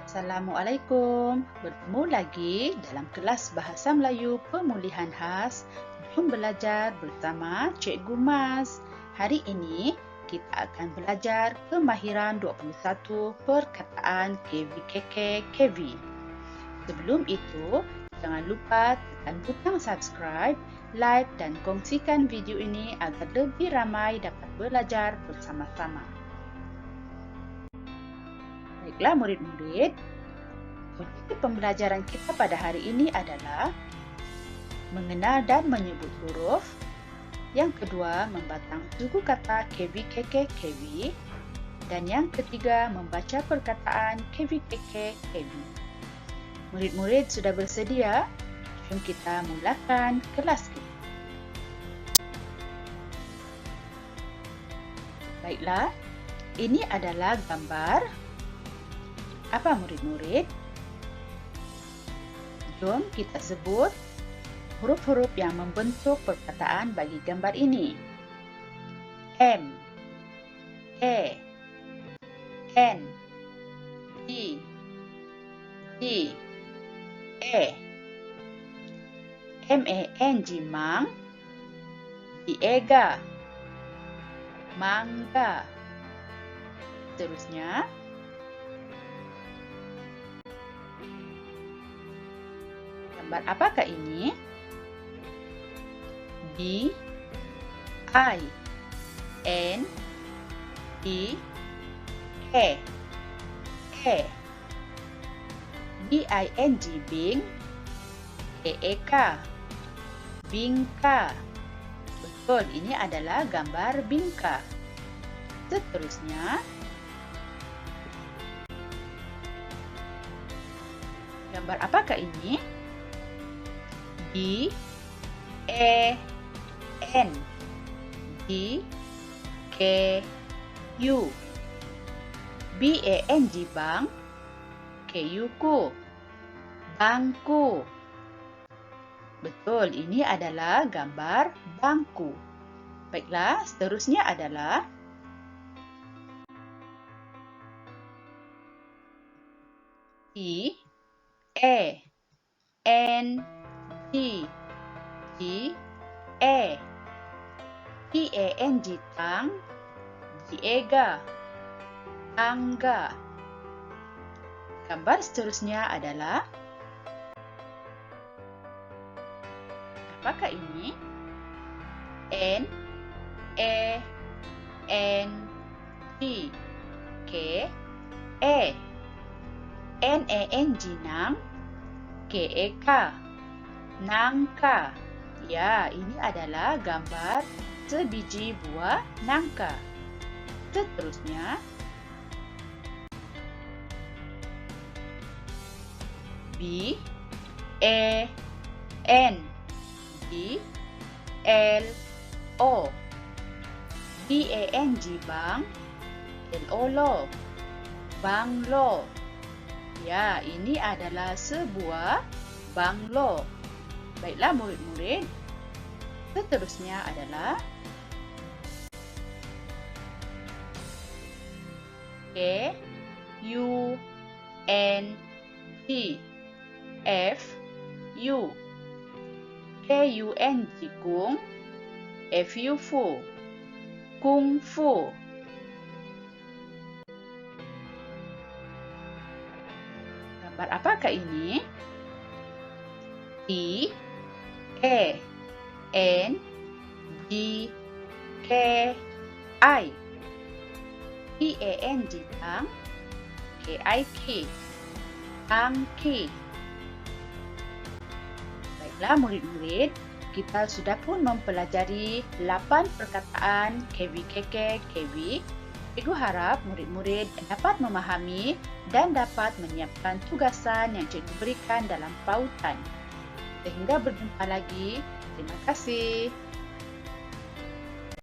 Assalamualaikum. Bertemu lagi dalam kelas Bahasa Melayu Pemulihan Khas. Jom belajar bersama Cikgu Mas. Hari ini kita akan belajar kemahiran 21 perkataan KVKK KV. Sebelum itu, jangan lupa tekan butang subscribe, like dan kongsikan video ini agar lebih ramai dapat belajar bersama-sama. Baiklah murid-murid, objektif pembelajaran kita pada hari ini adalah mengenal dan menyebut huruf. Yang kedua, membatang suku kata KV, KK, KV. Dan yang ketiga, membaca perkataan KV, KK, KV. Murid-murid sudah bersedia? Jom kita mulakan kelas kita. Baiklah, ini adalah gambar apa murid-murid? Jom kita sebut huruf-huruf yang membentuk perkataan bagi gambar ini. M, E, N, D, D, E, M, E, N, G, mang, D, ega, mangga. Terusnya, gambar apakah ini? B I N E K K B I N G Bing E E K Bingka Betul, ini adalah gambar bingka. Seterusnya, gambar apakah ini? B E N. D K U. B E N G bang K U ku bangku. Betul, ini adalah gambar bangku. Baiklah, seterusnya adalah E E N T G E. T A N G tang E ga tangga Gambar seterusnya adalah Apakah ini? N E N T. K E. N E N G nang K E nangka. Ya, ini adalah gambar sebiji buah nangka. Seterusnya, B E N D L O B A N G bang L O lo banglo. Ya, ini adalah sebuah banglo. Baiklah murid-murid. Seterusnya adalah K U N T. F U. K U N G kung F U. Fu kung fu Gambar apakah ini? T N G K I T A N G tang K I K tangki Baiklah murid-murid kita sudah pun mempelajari 8 perkataan KVKK KV. Cikgu harap murid-murid dapat memahami dan dapat menyiapkan tugasan yang cikgu berikan dalam pautan. Sehingga berjumpa lagi. Terima kasih.